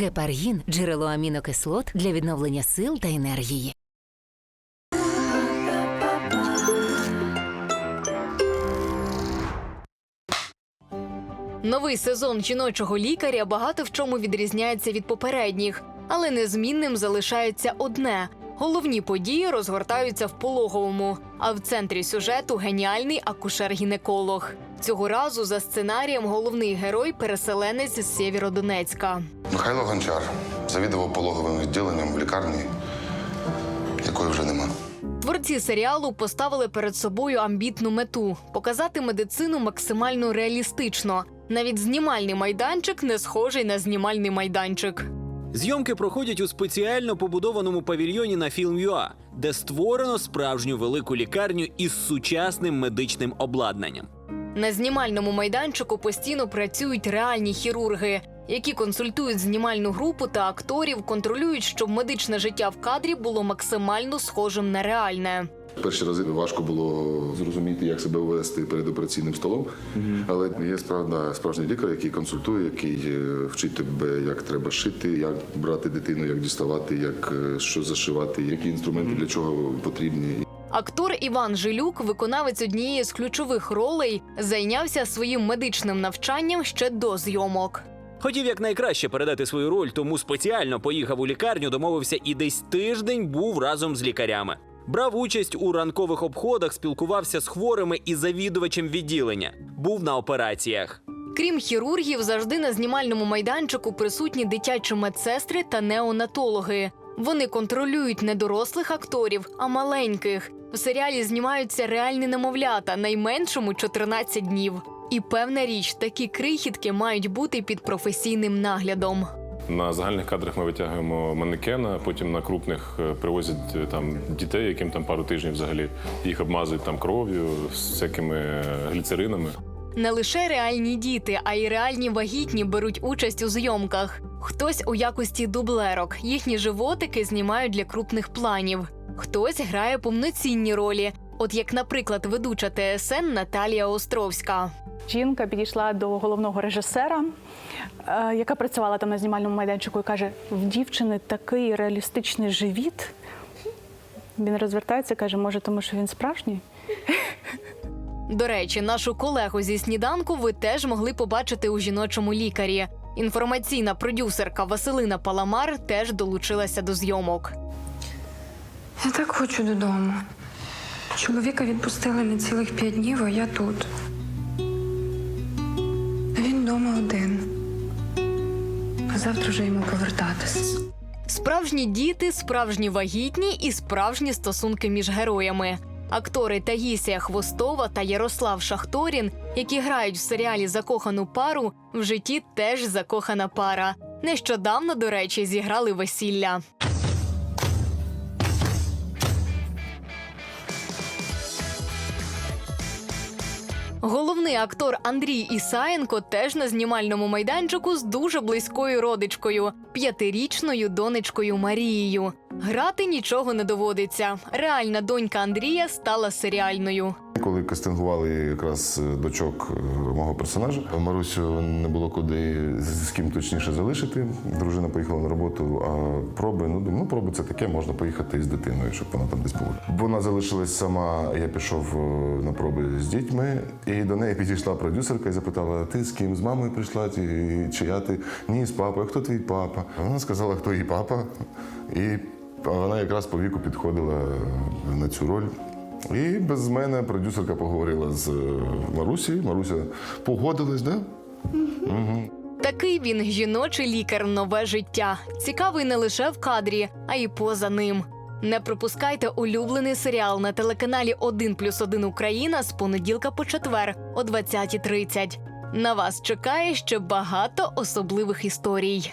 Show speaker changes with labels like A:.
A: Гепаргін джерело амінокислот для відновлення сил та енергії.
B: Новий сезон жіночого лікаря багато в чому відрізняється від попередніх, але незмінним залишається одне: головні події розгортаються в пологовому. А в центрі сюжету геніальний акушер-гінеколог. Цього разу за сценарієм головний герой переселенець з Сєвєродонецька.
C: Михайло Гончар завідував пологовим відділенням в лікарні, якої вже нема.
B: Творці серіалу поставили перед собою амбітну мету показати медицину максимально реалістично. Навіть знімальний майданчик не схожий на знімальний майданчик.
D: Зйомки проходять у спеціально побудованому павільйоні на Film.ua, де створено справжню велику лікарню із сучасним медичним обладнанням.
B: На знімальному майданчику постійно працюють реальні хірурги, які консультують знімальну групу та акторів, контролюють, щоб медичне життя в кадрі було максимально схожим на реальне.
C: Перші рази важко було зрозуміти, як себе вести перед операційним столом. Але є справда справжній лікар, який консультує, який е, вчить тебе, як треба шити, як брати дитину, як діставати, як е, що зашивати, які інструменти для чого потрібні.
B: Актор Іван Жилюк, виконавець однієї з ключових ролей, зайнявся своїм медичним навчанням ще до зйомок.
D: Хотів якнайкраще передати свою роль, тому спеціально поїхав у лікарню, домовився і десь тиждень був разом з лікарями. Брав участь у ранкових обходах, спілкувався з хворими і завідувачем відділення. Був на операціях.
B: Крім хірургів, завжди на знімальному майданчику присутні дитячі медсестри та неонатологи. Вони контролюють не дорослих акторів, а маленьких. В серіалі знімаються реальні немовлята, найменшому 14 днів. І певна річ, такі крихітки мають бути під професійним наглядом.
E: На загальних кадрах ми витягуємо манекена, потім на крупних е, привозять е, там дітей, яким там пару тижнів взагалі їх обмазують там кров'ю всякими е, гліцеринами.
B: Не лише реальні діти, а й реальні вагітні беруть участь у зйомках. Хтось у якості дублерок, їхні животики знімають для крупних планів. Хтось грає повноцінні ролі, от як, наприклад, ведуча ТСН Наталія Островська.
F: Жінка підійшла до головного режисера, е, яка працювала там на знімальному майданчику, і каже: в дівчини такий реалістичний живіт. Він розвертається каже, може, тому що він справжній?
B: До речі, нашу колегу зі сніданку ви теж могли побачити у жіночому лікарі. Інформаційна продюсерка Василина Паламар теж долучилася до зйомок.
G: Я так хочу додому. Чоловіка відпустили на цілих п'ять днів, а я тут. Він вдома один. А завтра вже йому повертатись.
B: Справжні діти, справжні вагітні і справжні стосунки між героями. Актори Таїсія Хвостова та Ярослав Шахторін, які грають в серіалі Закохану пару, в житті теж закохана пара. Нещодавно, до речі, зіграли весілля. Головний актор Андрій Ісаєнко теж на знімальному майданчику з дуже близькою родичкою, п'ятирічною донечкою Марією. Грати нічого не доводиться. Реальна донька Андрія стала серіальною.
C: Коли кастингували якраз дочок е, мого персонажа, Марусю не було куди з ким точніше залишити. Дружина поїхала на роботу, а проби, ну думаю, ну проби це таке, можна поїхати з дитиною, щоб вона там десь була. Вона залишилась сама. Я пішов е, на проби з дітьми, і до неї підійшла продюсерка і запитала: ти з ким? З мамою прийшла? Чи я ти? Ні, з папою. Хто твій папа? Вона сказала, хто її папа. І вона якраз по віку підходила на цю роль. І без мене продюсерка поговорила з е, Марусі. Маруся погодилась, да?
B: Такий він жіночий лікар нове життя. Цікавий не лише в кадрі, а й поза ним. Не пропускайте улюблений серіал на телеканалі 1 плюс 1 Україна з понеділка по четвер о 20.30. На вас чекає ще багато особливих історій.